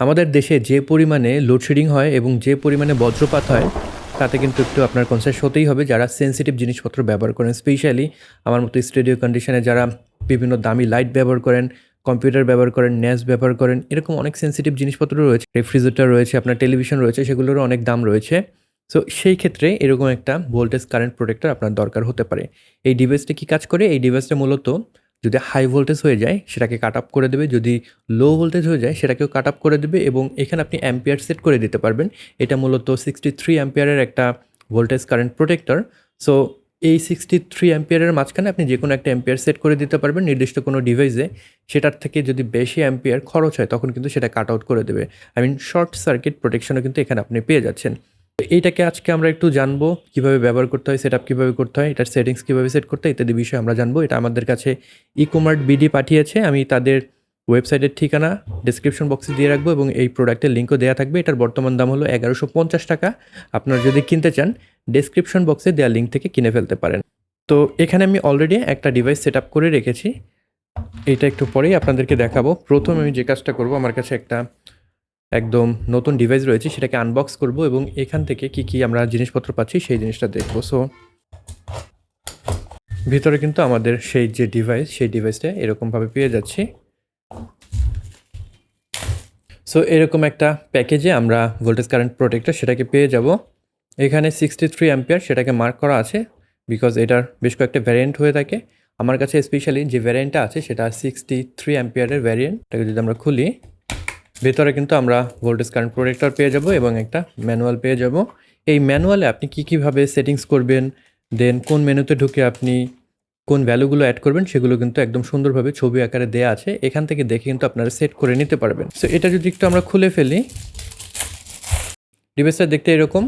আমাদের দেশে যে পরিমাণে লোডশেডিং হয় এবং যে পরিমাণে বজ্রপাত হয়, তাতে কিন্তু একটু আপনার কনসাস হতেই হবে। যারা সেনসিটিভ জিনিসপত্র ব্যবহার করেন স্পেশালি আমার মতো স্টুডিও কন্ডিশনে যারা বিভিন্ন দামি লাইট ব্যবহার করেন কম্পিউটার ব্যবহার করেন ন্যাস ব্যবহার করেন, এরকম অনেক সেনসিটিভ জিনিসপত্র রয়েছে। রেফ্রিজারেটর রয়েছে, আপনার টেলিভিশন রয়েছে, সেগুলোরও অনেক দাম রয়েছে। সো সেই ক্ষেত্রে এরকম একটা ভোল্টেজ কারেন্ট প্রোটেক্টর আপনার দরকার হতে পারে। এই ডিভাইসটা কি কাজ করে? এই ডিভাইসটা মূলত যদি হাই ভোল্টেজ হয়ে যায়, সেটাকে কাট আপ করে দেবে। যদি লো ভোল্টেজ হয়ে যায়, সেটাকেও কাট আপ করে দেবে এবং এখানে আপনি অ্যাম্পিয়ার সেট করে দিতে পারবেন। এটা মূলত সিক্সটি থ্রি অ্যাম্পিয়ারের একটা ভোল্টেজ কারেন্ট প্রোটেক্টর সো এই সিক্সটি থ্রি অ্যাম্পিয়ারের মাঝখানে আপনি যে কোনো একটা অ্যাম্পিয়ার সেট করে দিতে পারবেন নির্দিষ্ট কোনো ডিভাইসে সেটার থেকে যদি বেশি অ্যাম্পিয়ার খরচ হয়, তখন কিন্তু সেটা কাট আউট করে দেবে। আই মিন শর্ট সার্কিট প্রোটেকশনও কিন্তু এখানে আপনি পেয়ে যাচ্ছেন। এইটাকে আজকে আমরা একটু জানব, কীভাবে ব্যবহার করতে হয় সেট আপ কীভাবে করতে হয়, এটার সেটিংস কীভাবে সেট করতে হয়, ইত্যাদি বিষয়ে আমরা জানব। এটা আমাদের কাছে ই কমার্ট বিডি পাঠিয়েছে, আমি তাদের ওয়েবসাইটের ঠিকানা ডিসক্রিপশন বক্সে দিয়ে রাখব এবং এই প্রোডাক্টের লিঙ্কও দেওয়া থাকবে। এটার বর্তমান দাম হলো এগারোশো পঞ্চাশ টাকা। আপনারা যদি কিনতে চান ডিসক্রিপশন বক্সে দেওয়া লিঙ্ক থেকে কিনে ফেলতে পারেন। তো এখানে আমি অলরেডি একটা ডিভাইস সেট আপ করে রেখেছি। এটা একটু পরেই আপনাদেরকে দেখাবো। প্রথম আমি যে কাজটা করব, আমার কাছে একটা একদম নতুন ডিভাইস রয়েছে, সেটাকে আনবক্স করব এবং এখান থেকে কি কি আমরা জিনিসপত্র পাচ্ছি সেই জিনিসটা দেখব। সো ভিতরে কিন্তু আমাদের সেই যে ডিভাইস সেই ডিভাইসটা এরকমভাবে পেয়ে যাচ্ছি। সো এরকম একটা প্যাকেজে আমরা ভোল্টেজ কারেন্ট প্রোটেক্টর সেটাকে পেয়ে যাব। এখানে সিক্সটি থ্রি অ্যাম্পিয়ার সেটাকে মার্ক করা আছে বিকজ এটার বেশ কয়েকটা ভ্যারিয়েন্ট হয়ে থাকে। আমার কাছে স্পেশালি যে ভ্যারিয়েন্টটা আছে সেটা সিক্সটি থ্রি অ্যাম্পিয়ারের ভ্যারিয়েন্ট যদি আমরা খুলি ভেতরে কিন্তু আমরা ভোল্টেজ কারেন্ট প্রোটেক্টর পেয়ে যাব এবং একটা ম্যানুয়াল পেয়ে যাব। এই ম্যানুয়ালে আপনি কী কীভাবে সেটিংস করবেন দেন কোন মেনুতে ঢুকে আপনি কোন ভ্যালুগুলো অ্যাড করবেন, সেগুলো কিন্তু একদম সুন্দরভাবে ছবি আকারে দেয়া আছে। এখান থেকে দেখে কিন্তু আপনারা সেট করে নিতে পারবেন। সো এটা যদি একটু আমরা খুলে ফেলি ডিভাইসটা দেখতে এরকম।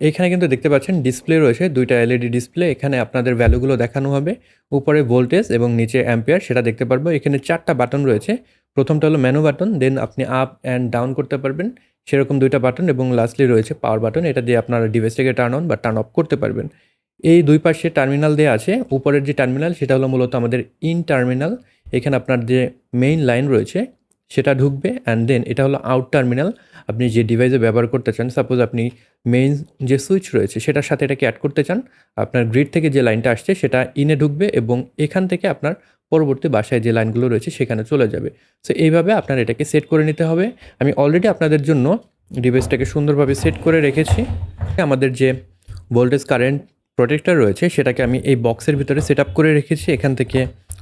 এখানে কিন্তু দেখতে পাচ্ছেন ডিসপ্লে রয়েছে, দুইটা এলইডি ডিসপ্লে। এখানে আপনাদের ভ্যালুগুলো দেখানো হবে। উপরে ভোল্টেজ এবং নিচে অ্যাম্পিয়ার, সেটা দেখতে পারব। এখানে চারটা বাটন রয়েছে। প্রথমটা হলো মেনু বাটন দেন আপনি আপ অ্যান্ড ডাউন করতে পারবেন। সেরকম দুইটা বাটন এবং লাস্টলি রয়েছে পাওয়ার বাটন এটা দিয়ে আপনারা ডিভাইসটাকে টার্ন অন বা টার্ন অফ করতে পারবেন। এই দুই পাশে টার্মিনাল দেওয়া আছে। উপরের যে টার্মিনাল সেটা হলো মূলত আমাদের ইন টার্মিনাল এখানে আপনার যে মেইন লাইন রয়েছে সেটা ঢুকবে অ্যান্ড দেন এটা হলো আউট টার্মিনাল আপনি যে ডিভাইসে ব্যবহার করতে চান সাপোজ আপনি মেইন যে সুইচ রয়েছে, সেটার সাথে এটাকে অ্যাড করতে চান, আপনার গ্রিড থেকে যে লাইনটা আসছে, সেটা ইনে ঢুকবে এবং এখান থেকে আপনার পরবর্তী বাসায় যে লাইনগুলো রয়েছে, সেখানে চলে যাবে। সো এইভাবে আপনার এটাকে সেট করে নিতে হবে। আমি অলরেডি আপনাদের জন্য ডিভাইসটাকে সুন্দরভাবে সেট করে রেখেছি। আমাদের যে ভোল্টেজ কারেন্ট প্রোটেক্টর রয়েছে, সেটাকে আমি এই বক্সের ভিতরে সেট করে রেখেছি। এখান থেকে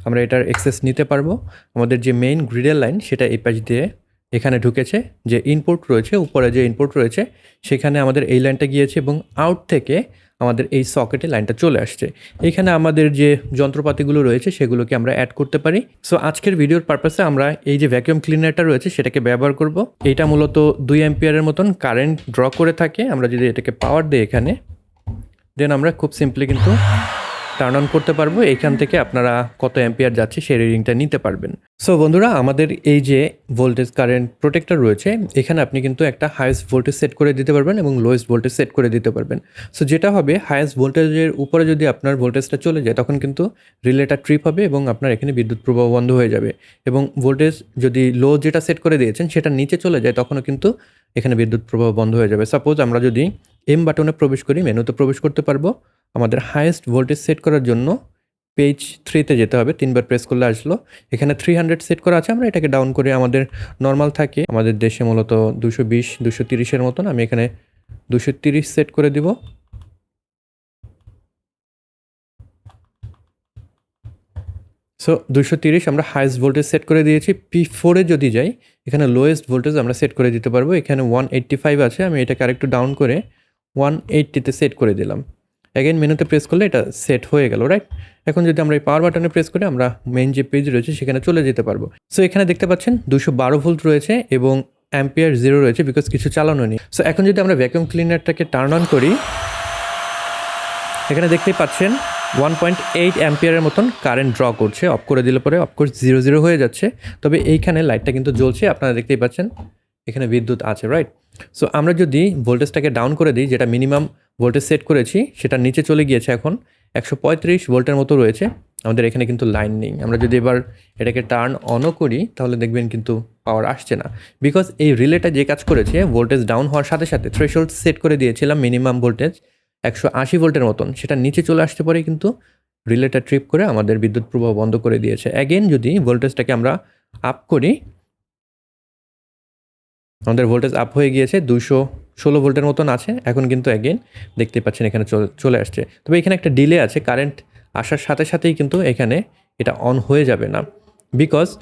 আমরা এটার অ্যাক্সেস নিতে পারব। আমাদের যে মেইন গ্রিডের লাইন সেটা এই পাশ দিয়ে এখানে ঢুকেছে। যে ইনপুট রয়েছে, উপরে যে ইনপুট রয়েছে, সেখানে আমাদের এই লাইনটা গিয়েছে এবং আউট থেকে আমাদের এই সকেটে লাইনটা চলে আসছে। এখানে আমাদের যে যন্ত্রপাতিগুলো রয়েছে, সেগুলোকে আমরা অ্যাড করতে পারি। সো আজকের ভিডিওর পারপাসে আমরা এই যে ভ্যাকিউম ক্লিনারটা রয়েছে, সেটাকে ব্যবহার করব। এটা মূলত দুই অ্যাম্পিয়ারের মতন কারেন্ট ড্র করে থাকে। আমরা যদি এটাকে পাওয়ার দিই এখানে দেন আমরা খুব সিম্পলি কিন্তু টার্ন অন করতে পারব, এখান থেকে আপনারা কত অ্যাম্পিয়ার যাচ্ছে সেই রিডিংটা নিতে পারবেন। সো বন্ধুরা, আমাদের এই যে ভোল্টেজ কারেন্ট প্রোটেক্টর রয়েছে, এখানে আপনি কিন্তু একটা হাইয়েস্ট ভোল্টেজ সেট করে দিতে পারবেন এবং লোয়েস্ট ভোল্টেজ সেট করে দিতে পারবেন। সো যেটা হবে হায়েস্ট ভোল্টেজের উপরে যদি আপনার ভোল্টেজটা চলে যায়, তখন কিন্তু রিলেটা ট্রিপ হবে এবং আপনার এখানে বিদ্যুৎ প্রবাহ বন্ধ হয়ে যাবে। এবং ভোল্টেজ যদি লো যেটা সেট করে দিয়েছেন, সেটা নিচে চলে যায়, তখনও কিন্তু এখানে বিদ্যুৎ প্রবাহ বন্ধ হয়ে যাবে। সাপোজ আমরা যদি এম বাটনে প্রবেশ করি মেনুতে প্রবেশ করতে পারব। আমাদের হায়েস্ট ভোল্টেজ সেট করার জন্য পেজ থ্রিতে যেতে হবে। তিনবার প্রেস করলে আসলো। এখানে থ্রি হান্ড্রেড সেট করা আছে, আমরা এটাকে ডাউন করে আমাদের নর্মাল থাকে। আমাদের দেশে মূলত দুশো বিশ, দুশো তিরিশের মতন। আমি এখানে দুশো তিরিশ সেট করে দিব। সো দুশো তিরিশ আমরা হাইয়েস্ট ভোল্টেজ সেট করে দিয়েছি। পি ফোরে যদি যাই, এখানে লোয়েস্ট ভোল্টেজ আমরা সেট করে দিতে পারব। এখানে ওয়ান এইট্টি ফাইভ আছে, আমি এটাকে আরেকটু ডাউন করে ওয়ান এইট্টিতে সেট করে দিলাম। অ্যাগেন মেনুতে প্রেস করলে এটা সেট হয়ে গেল রাইট এখন যদি আমরা এই পাওয়ার বাটনে প্রেস করে, আমরা মেইন যে পেজ রয়েছে সেখানে চলে যেতে পারব। সো এখানে দেখতে পাচ্ছেন দুশো বারো ভোল্ট রয়েছে এবং অ্যাম্পিয়ার জিরো রয়েছে বিকজ কিছু চালানো নেই। সো এখন যদি আমরা ভ্যাকুয়াম ক্লিনারটাকে টার্ন অন করি, এখানে দেখতেই পাচ্ছেন ওয়ান পয়েন্ট এইট অ্যাম্পিয়ারের মতন কারেন্ট ড্র করছে। অফ করে দিলে পরে অফকোর্স জিরো জিরো হয়ে যাচ্ছে। তবে এইখানে লাইটটা কিন্তু জ্বলছে, আপনারা দেখতেই পাচ্ছেন, এখানে বিদ্যুৎ আছে রাইট সো আমরা যদি ভোল্টেজটাকে ডাউন করে দিই, যেটা মিনিমাম ভোল্টেজ সেট করেছি, সেটা নিচে চলে গিয়েছে এখন। একশো পঁয়ত্রিশ ভোল্টের মতো রয়েছে। আমাদের এখানে কিন্তু লাইন নেই। আমরা যদি এবার এটাকে টার্ন অনও করি, তাহলে দেখবেন কিন্তু পাওয়ার আসছে না। বিকজ এই রিলেটা যে কাজ করেছে, ভোল্টেজ ডাউন হওয়ার সাথে সাথে থ্রেশোল্ড সেট করে দিয়েছিলাম মিনিমাম ভোল্টেজ একশো আশি ভোল্টের মতন। সেটা নিচে চলে আসতে পারে, কিন্তু রিলেটা ট্রিপ করে আমাদের বিদ্যুৎ প্রবাহ বন্ধ করে দিয়েছে। অ্যাগেন যদি ভোল্টেজটাকে আমরা আপ করি আমাদের ভোল্টেজ আপ হয়ে গিয়েছে দুশো ষোলো ভোল্টের মতন আছে, এখন কিন্তু অ্যাগেন দেখতে পাচ্ছেন এখানে চলে- আসছে। তবে এখানে একটা ডিলে আছে কারেন্ট আসার সাথে সাথেই কিন্তু এখানে এটা অন হয়ে যাবে না। বিকজ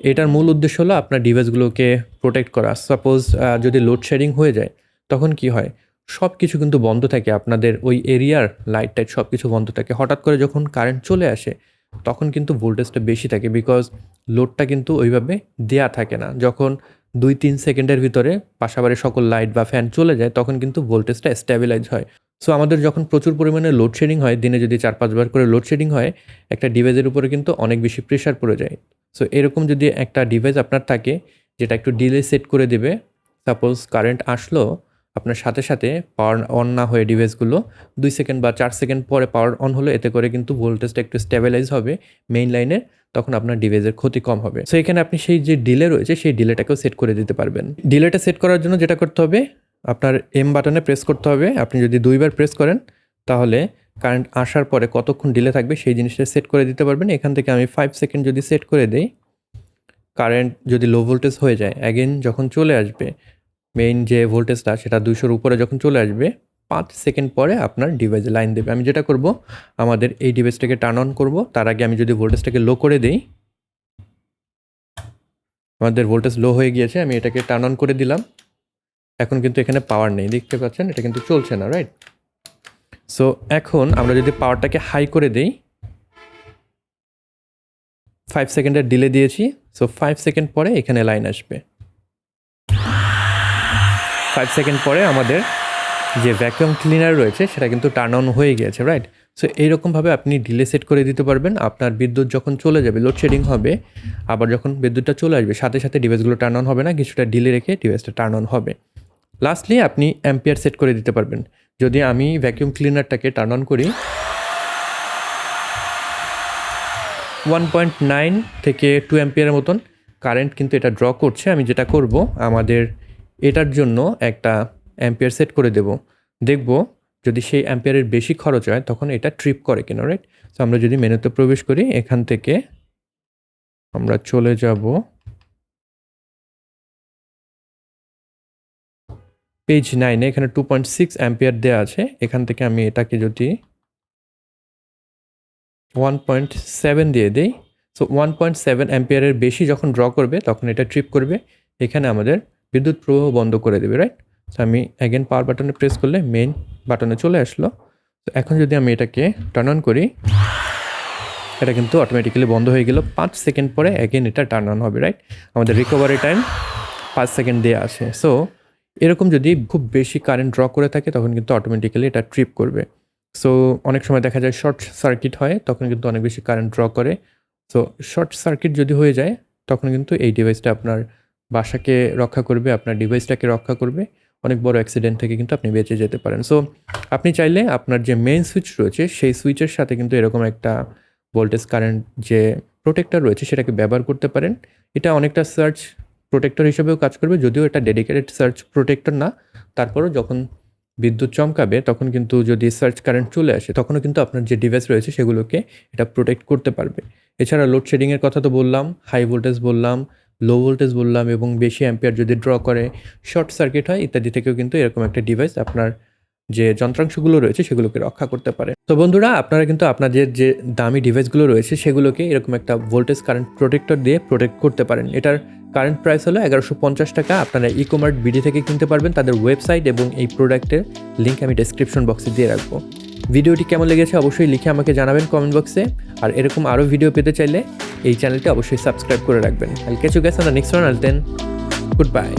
এটার মূল উদ্দেশ্য হলো আপনার ডিভাইসগুলোকে প্রোটেক্ট করা। সাপোজ যদি লোডশেডিং হয়ে যায়, তখন কি হয়? সব কিছু কিন্তু বন্ধ থাকে আপনাদের ওই এরিয়ার লাইট টাইট সব কিছু বন্ধ থাকে। হঠাৎ করে যখন কারেন্ট চলে আসে, তখন কিন্তু ভোল্টেজটা বেশি থাকে। বিকজ লোডটা কিন্তু ওইভাবে দেয়া থাকে না। যখন দুই তিন সেকেন্ডের ভিতরে পাশাপাশি সকল লাইট বা ফ্যান চলে যায়, তখন কিন্তু ভোল্টেজটা স্ট্যাবিলাইজ হয়। সো আমাদের যখন প্রচুর পরিমাণে লোডশেডিং হয়, দিনে যদি চার পাঁচবার করে লোডশেডিং হয়, একটা ডিভাইসের উপরে কিন্তু অনেক বেশি প্রেশার পড়ে যায়। সো এরকম যদি একটা ডিভাইস আপনার থাকে, যেটা একটু ডিলে সেট করে দেবে সাপোজ কারেন্ট আসলো আপনার সাথে সাথে পাওয়ার অন না হয়ে ডিভাইসগুলো দুই সেকেন্ড বা চার সেকেন্ড পরে পাওয়ার অন হলো, এতে করে কিন্তু ভোল্টেজটা একটু স্টেবিলাইজ হবে মেইন লাইনের তখন আপনার ডিভাইসের ক্ষতি কম হবে। সো এখানে আপনি সেই যে ডিলে রয়েছে, সেই ডিলেটাকেও সেট করে দিতে পারবেন। ডিলেটা সেট করার জন্য যেটা করতে হবে, আপনার এম বাটনে প্রেস করতে হবে। আপনি যদি দুইবার প্রেস করেন, তাহলে কারেন্ট আসার পরে কতক্ষণ ডিলে থাকবে, সেই জিনিসটা সেট করে দিতে পারবেন। এখান থেকে আমি ফাইভ সেকেন্ড যদি সেট করে দেই কারেন্ট যদি লো ভোল্টেজ হয়ে যায় অ্যাগেন যখন চলে আসবে মেইন যে ভোল্টেজটা সেটা দুশোর উপরে যখন চলে আসবে, পাঁচ সেকেন্ড পরে আপনার ডিভাইসে লাইন দেবে। আমি যেটা করব, আমাদের এই ডিভাইসটাকে টার্ন অন করব। তার আগে আমি যদি ভোল্টেজটাকে লো করে দিই, আমাদের ভোল্টেজ লো হয়ে গিয়েছে, আমি এটাকে টার্ন অন করে দিলাম। এখন কিন্তু এখানে পাওয়ার নেই, দেখতে পাচ্ছেন? এটা কিন্তু চলছে না রাইট সো এখন আমরা যদি পাওয়ারটাকে হাই করে দেই ফাইভ সেকেন্ডের ডিলে দিয়েছি। সো ফাইভ সেকেন্ড পরে এখানে লাইন আসবে। ফাইভ সেকেন্ড পরে আমাদের যে ভ্যাকুয়াম ক্লিনার রয়েছে, সেটা কিন্তু টার্ন অন হয়ে গিয়েছে রাইট সো এইরকমভাবে আপনি ডিলে সেট করে দিতে পারবেন। আপনার বিদ্যুৎ যখন চলে যাবে লোডশেডিং হবে, আবার যখন বিদ্যুৎটা চলে আসবে, সাথে সাথে ডিভাইসগুলো টার্ন অন হবে না, কিছুটা ডিলে রেখে ডিভাইসটা টার্ন অন হবে। লাস্টলি আপনি অ্যাম্পিয়ার সেট করে দিতে পারবেন। যদি আমি ভ্যাকুয়াম ক্লিনারটাকে টার্ন অন করি ওয়ান পয়েন্ট নাইন থেকে টু অ্যাম্পিয়ারের মতন কারেন্ট কিন্তু এটা ড্র করছে। আমি যেটা করব, আমাদের এটার জন্য একটা অ্যাম্পিয়ার সেট করে দেব। দেখব যদি সেই অ্যাম্পিয়ারের বেশি খরচ হয়, তখন এটা ট্রিপ করে কেন রাইট তো আমরা যদি মেনুতে প্রবেশ করি, এখান থেকে আমরা চলে যাব। পেজ নাইনে এখানে টু পয়েন্ট সিক্স অ্যাম্পিয়ার দেওয়া আছে। এখান থেকে আমি এটাকে যদি ওয়ান পয়েন্ট সেভেন দিয়ে দিই। সো ওয়ান পয়েন্ট সেভেন অ্যাম্পিয়ারের বেশি যখন ড্র করবে, তখন এটা ট্রিপ করবে। এখানে আমাদের বিদ্যুৎ প্রবাহ বন্ধ করে দেবে রাইট তো আমি অ্যাগেন পাওয়ার বাটনে প্রেস করলে মেইন বাটনে চলে আসলো। তো এখন যদি আমি এটাকে টার্ন অন করি, এটা কিন্তু অটোমেটিক্যালি বন্ধ হয়ে গেল। পাঁচ সেকেন্ড পরে অ্যাগেন এটা টার্ন অন হবে রাইট আমাদের রিকভারি টাইম পাঁচ সেকেন্ড দেওয়া আছে সো এরকম যদি খুব বেশি কারেন্ট ড্র করে থাকে, তখন কিন্তু অটোমেটিক্যালি এটা ট্রিপ করবে। সো অনেক সময় দেখা যায় শর্ট সার্কিট হয়, তখন কিন্তু অনেক বেশি কারেন্ট ড্র করে। সো শর্ট সার্কিট যদি হয়ে যায়, তখন কিন্তু এই ডিভাইসটা আপনার বাসাকে রক্ষা করবে, আপনার ডিভাইসটাকে রক্ষা করবে, অনেক বড় অ্যাক্সিডেন্ট থেকে কিন্তু আপনি বেঁচে যেতে পারেন। সো আপনি চাইলে আপনার যে মেইন সুইচ রয়েছে, সেই সুইচের সাথে কিন্তু এরকম একটা ভোল্টেজ কারেন্ট যে প্রোটেক্টর রয়েছে, সেটাকে ব্যবহার করতে পারেন। এটা অনেকটা সার্চ প্রোটেক্টর হিসেবেও কাজ করবে, যদিও এটা ডেডিকেটেড সার্চ প্রোটেক্টর না। তারপরও যখন বিদ্যুৎ চমকাবে, তখন কিন্তু যদি সার্চ কারেন্ট চলে আসে, তখনও কিন্তু আপনার যে ডিভাইস রয়েছে, সেগুলোকে এটা প্রোটেক্ট করতে পারবে। এছাড়া লোডশেডিংয়ের কথা তো বললাম হাই ভোল্টেজ বললাম লো ভোল্টেজ বললাম এবং বেশি অ্যাম্পিয়ার যদি ড্র করে শর্ট সার্কিট হয়, ইত্যাদি থেকেও কিন্তু এরকম একটা ডিভাইস আপনার যে যন্ত্রাংশগুলো রয়েছে, সেগুলোকে রক্ষা করতে পারে। তো বন্ধুরা, আপনারা কিন্তু আপনাদের যে দামি ডিভাইসগুলো রয়েছে, সেগুলোকে এরকম একটা ভোল্টেজ কারেন্ট প্রোটেক্টর দিয়ে প্রোটেক্ট করতে পারেন। এটার কারেন্ট প্রাইস হলো এগারোশো পঞ্চাশ টাকা। আপনারা ই কমার্ট বিডি থেকে কিনতে পারবেন তাদের ওয়েবসাইট এবং এই প্রোডাক্টের লিঙ্ক আমি ডেসক্রিপশন বক্সে দিয়ে রাখব। ভিডিওটি কেমন লেগেছে অবশ্যই লিখে আমাকে জানাবেন কমেন্ট বক্সে আর এরকম আরও ভিডিও পেতে চাইলে এই চ্যানেলটি অবশ্যই সাবস্ক্রাইব করে রাখবেন। I'll catch you guys on the next one I'll then goodbye